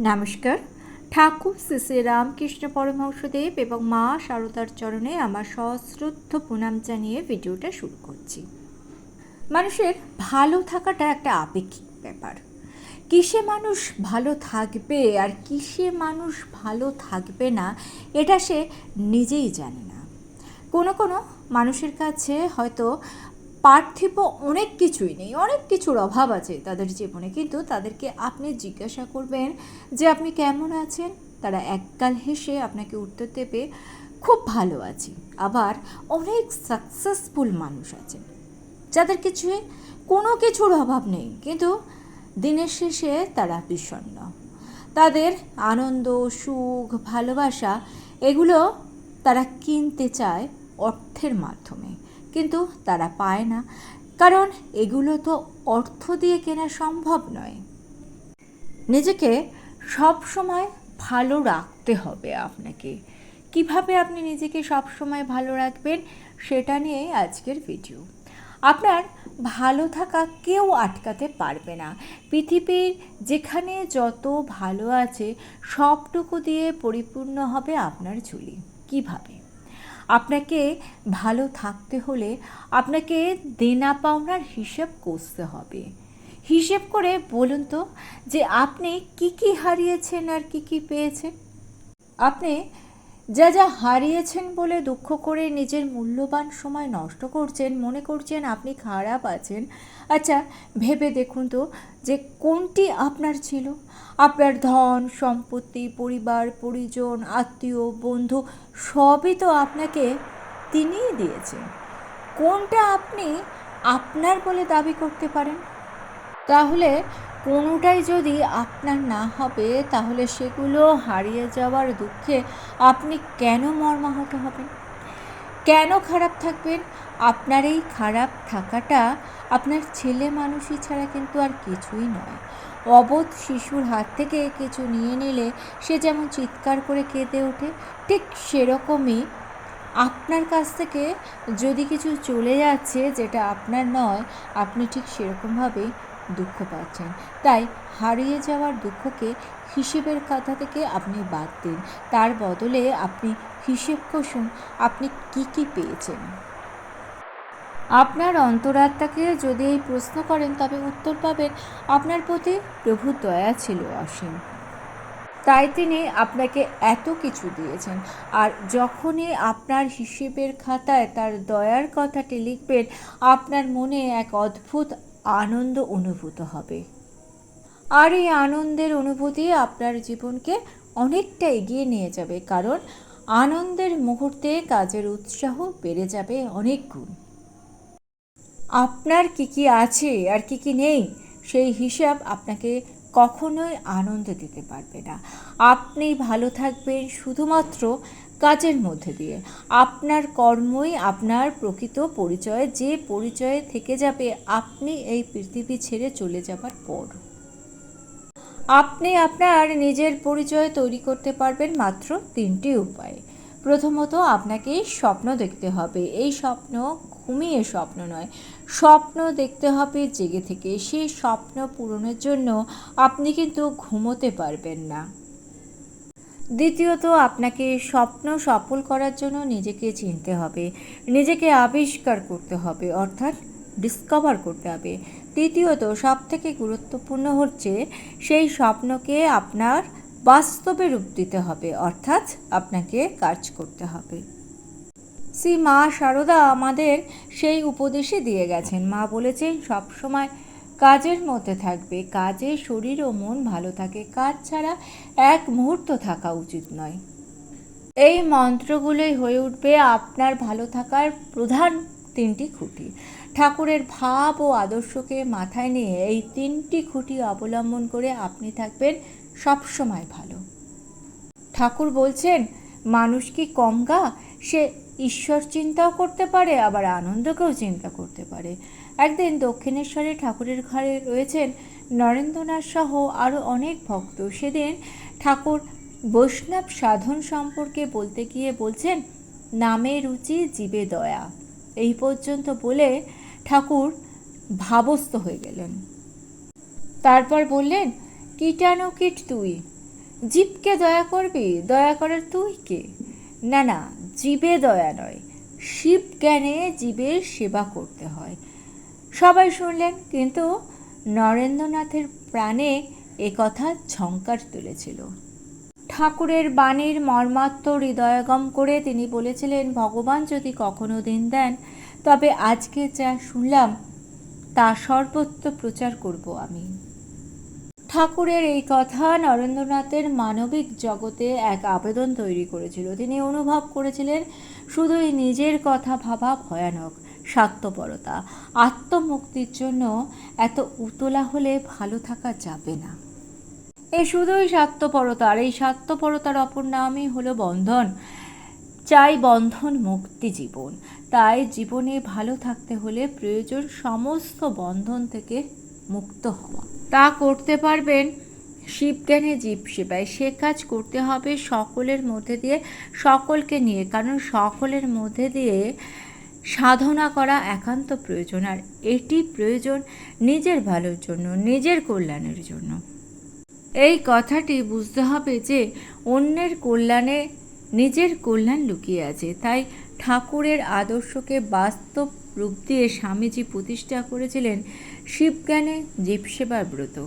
নমস্কার। ঠাকুর শ্রী শ্রী রামকৃষ্ণ পরমহংসদেব এবং মা শারদার চরণে আমার সশ্রদ্ধ প্রণাম জানিয়ে ভিডিওটা শুরু করছি। মানুষের ভালো থাকাটা একটা আপেক্ষিক ব্যাপার। কিসে মানুষ ভালো থাকবে আর কিসে মানুষ ভালো থাকবে না, এটা সে নিজেই জানে না। কোনো কোনো মানুষের কাছে হয়তো পার্থিব অনেক কিছুই নেই, অনেক কিছুর অভাব আছে তাদের জীবনে। কিন্তু তাদেরকে আপনি জিজ্ঞাসা করবেন যে আপনি কেমন আছেন? তারা এককাল হেসে আপনাকে উত্তর দেবে, খুব ভালো আছি। আবার অনেক সাকসেসফুল মানুষ আছেন, যাদের কিছুই কোনো কিছুর অভাব নেই। কিন্তু দিনের শেষে তারা বিষণ্ণ। তাদের আনন্দ, সুখ, ভালোবাসা, এগুলো তারা কিনতে চায় অর্থের মাধ্যমে। কিন্তু তারা পায় না। কারণ এগুলো তো অর্থ দিয়ে কেনা সম্ভব নয়। নিজেকে সব সময় ভালো রাখতে হবে আপনাকে। কীভাবে আপনি নিজেকে সব সময় ভালো রাখবেন সেটা নিয়ে আজকের ভিডিও আপনার ভালো থাকা কেউ আটকাতে পারবে না। পৃথিবীর যেখানে যত ভালো আছে, সবটুকু দিয়ে পরিপূর্ণ হবে আপনার ঝুলি। কীভাবে? আপনাকে ভালো থাকতে হলে আপনাকে দেনা পাওনার হিসেব কষতে হবে। হিসেব করে বলুন তো যে আপনি কি কি হারিয়েছেন আর কি কি পেয়েছেন? আপনি যা যা হারিয়েছেন বলে দুঃখ করে নিজের মূল্যবান সময় নষ্ট করছেন, মনে করছেন আপনি খারাপ আছেন। আচ্ছা ভেবে দেখুন তো যে কোনটি আপনার ছিল? আপনার ধন, সম্পত্তি, পরিবার, পরিজন, আত্মীয়, বন্ধু, সবই তো আপনাকে তিনিই দিয়েছেন। কোনটা আপনি আপনার বলে দাবি করতে পারেন? তাহলে কোনোটাই যদি আপনার না হবে, তাহলে সেগুলো হারিয়ে যাওয়ার দুঃখে আপনি কেন মর্মাহত হবেন? কেন খারাপ থাকবেন? আপনার এই খারাপ থাকাটা আপনার ছেলে মানুষই ছাড়া কিন্তু আর কিছুই নয়। অবোধ শিশুর হাত থেকে কিছু নিয়ে নিলে সে যেমন চিৎকার করে কেঁদে ওঠে, ঠিক সেরকমই আপনার কাছ থেকে যদি কিছু চলে যাচ্ছে যেটা আপনার নয়, আপনি ঠিক সেরকমভাবেই দুঃখ পাচ্ছেন। তাই হারিয়ে যাওয়ার দুঃখকে হিসেবের খাতা থেকে আপনি বাদ দিন। তার বদলে আপনি হিসেব কষুন, আপনি কি কি পেয়েছেন? আপনার অন্তরাত্মাকে যদি এই প্রশ্ন করেন, তবে উত্তর পাবেন, আপনার প্রতি প্রভুর দয়া ছিল অসীম। তাই তিনি আপনাকে এত কিছু দিয়েছেন। আর যখনই আপনার হিসেবের খাতায় তার দয়ার কথাটি লিখবেন, আপনার মনে এক অদ্ভুত আনন্দ অনুভূত হবে। আর এই আনন্দের অনুভূতি আপনার জীবনকে অনেকটা এগিয়ে নিয়ে যাবে, কারণ আনন্দের মুহূর্তে কাজের উৎসাহ বেড়ে যাবে অনেক গুণ। আপনার কি কি আছে আর কি কি নেই, সেই হিসাব আপনাকে কখনোই আনন্দ দিতে পারবে না। আপনি ভালো থাকবেন শুধুমাত্র কাজের মধ্যে দিয়ে। আপনার কর্মই আপনার প্রকৃত পরিচয়, যে পরিচয়ে থেকে যাবে আপনি এই পৃথিবী ছেড়ে চলে যাবার পর। আপনি আপনার নিজের পরিচয় তৈরি করতে পারবেন মাত্র তিনটি উপায়। প্রথমত, আপনাকে স্বপ্ন দেখতে হবে। এই স্বপ্ন ঘুমিয়ে স্বপ্ন নয়। স্বপ্ন দেখতে হবে জেগে থেকে। সেই স্বপ্ন পূরণের জন্য আপনি কিন্তু ঘুমোতে পারবেন না। দ্বিতীয়ত, আপনাকে স্বপ্ন সফল করার জন্য নিজেকে চিনতে হবে, নিজেকে আবিষ্কার করতে হবে, অর্থাৎ ডিসকভার করতে হবে। তৃতীয়ত সব থেকে গুরুত্বপূর্ণ হচ্ছে সেই স্বপ্নকে আপনার বাস্তবে রূপ দিতে হবে, অর্থাৎ আপনাকে কাজ করতে হবে। শ্রী মা শারদা আমাদের সেই উপদেশে দিয়ে গেছেন। মা বলেছেন, সবসময় কাজের মধ্যে থাকবে। কাজে শরীর ও মন ভালো থাকে। কাজ ছাড়া এক মুহূর্ত থাকা উচিত নয়। এই মন্ত্রগুলোই হয়ে উঠবে আপনার ভালো থাকার প্রধান তিনটি খুঁটি। ঠাকুরের ভাব ও আদর্শকে মাথায় নিয়ে এই তিনটি খুঁটি অবলম্বন করে আপনি থাকবেন সবসময় ভালো। ঠাকুর বলছেন, মানুষ কি কম গা? সে ঈশ্বর চিন্তাও করতে পারে, আবার আনন্দকেও চিন্তা করতে পারে। একদিন দক্ষিণেশ্বরে ঠাকুরের ঘরে রয়েছেন নরেন্দ্রনাথ সহ আরও অনেক ভক্ত। সেদিন ঠাকুর বৈষ্ণব সাধন সম্পর্কে বলতে গিয়ে বলছেন, নামে রুচি, জীবে দয়া। এই পর্যন্ত বলে ঠাকুর ভাবস্থ হয়ে গেলেন। তারপর বললেন, কীটাণু কীট তুই? জীবকে দয়া করবি? দয়া করার তুই কে? না না, জীবে দয়া নয়। শিব জ্ঞানে জীবের সেবা করতে হয়। সবাই শুনলেন, কিন্তু নরেন্দ্রনাথের প্রাণে এ কথা ঝঙ্কার তুলেছিল। ঠাকুরের বাণীর মর্মাত্ম হৃদয়গম করে তিনি বলেছিলেন, ভগবান যদি কখনো দিন দেন, তবে আজকে যা শুনলাম, তা সর্বত্র প্রচার করব আমি। ঠাকুরের এই কথা নরেন্দ্রনাথের মানবিক জগতে এক আবেদন তৈরি করেছিল। তিনি অনুভব করেছিলেন, শুধুই নিজের কথা ভাবা ভয়ানক। স্বার্থপরতা। আত্মমুক্তির জন্য এত উতলা হলে ভালো থাকা যাবে না। এই শুধুই স্বার্থপরতা, আর এই স্বার্থপরতার অপর নামই হলো বন্ধন। চাই বন্ধন মুক্তি জীবন। তাই জীবনে ভালো থাকতে হলে প্রয়োজন সমস্ত বন্ধন থেকে মুক্ত হওয়া। তা করতে পারবেন শিবজ্ঞানে জীব সেবায়। সে কাজ করতে হবে সকলের মধ্যে দিয়ে, সকলকে নিয়ে। কারণ সকলের মধ্যে দিয়ে সাধনা করা একান্ত প্রয়োজন, আর এটি প্রয়োজন নিজের ভালোর জন্য, নিজের কল্যাণের জন্য। এই কথাটি বুঝতে হবে যে, অন্যের কল্যাণে নিজের কল্যাণ লুকিয়ে আছে। তাই ঠাকুরের আদর্শকে বাস্তব রূপ দিয়ে স্বামীজি প্রতিষ্ঠা করেছিলেন শিবজ্ঞানে জীবসেবার ব্রত।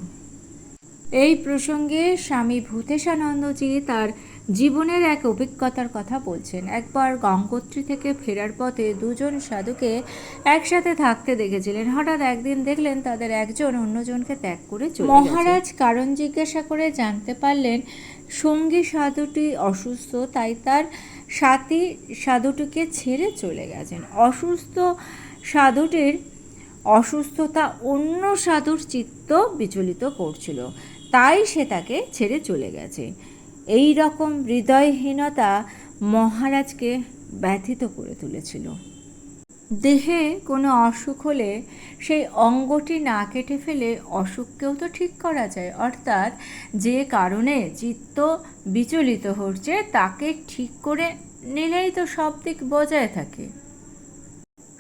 এই প্রসঙ্গে স্বামী ভূতেশানন্দজি তার জীবনের এক অভিজ্ঞতার কথা বলছেন। একবার গঙ্গোত্রী থেকে ফেরার পথে দুজন সাধুকে একসাথে থাকতে দেখেছিলেন। হঠাৎ একদিন দেখলেন তাদের একজন অন্যজনকে ত্যাগ করে চলে মহারাজ কারণ জিজ্ঞাসা করে জানতে পারলেন, সঙ্গী সাধুটি অসুস্থ, তাই তার সাথী সাধুটিকে ছেড়ে চলে গেছেন। অসুস্থ সাধুটির অসুস্থতা অন্য সাধুর চিত্ত বিচলিত করছিল। তাই সে তাকে ছেড়ে চলে গেছে। এই রকম হৃদয়হীনতা মহারাজকে ব্যথিত করে তুলেছিল। দেহে কোনো অসুখ হলে সেই অঙ্গটি না কেটে ফেলে অসুখকেও তো ঠিক করা যায়, অর্থাৎ যে কারণে চিত্ত বিচলিত হচ্ছে তাকে ঠিক করে নিলেই তো সব দিক বজায় থাকে।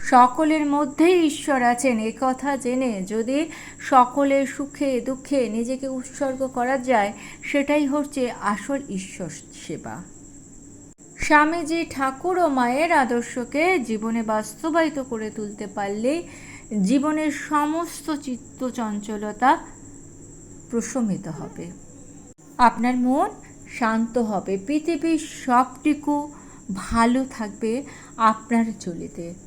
সকলের মধ্যেই ঈশ্বর আছেন। এ কথা জেনে যদি সকলের সুখে, দুঃখে নিজেকে উৎসর্গ করা যায়, সেটাই হচ্ছে আসল ঈশ্বর সেবা। স্বামীজি ঠাকুর ও মায়ের আদর্শকে জীবনে বাস্তবায়িত করে তুলতে পারলে জীবনের সমস্ত চিত্ত চঞ্চলতা প্রশমিত হবে। আপনার মন শান্ত হবে। পৃথিবীর সবটুকু ভালো থাকবে আপনার চলিতে।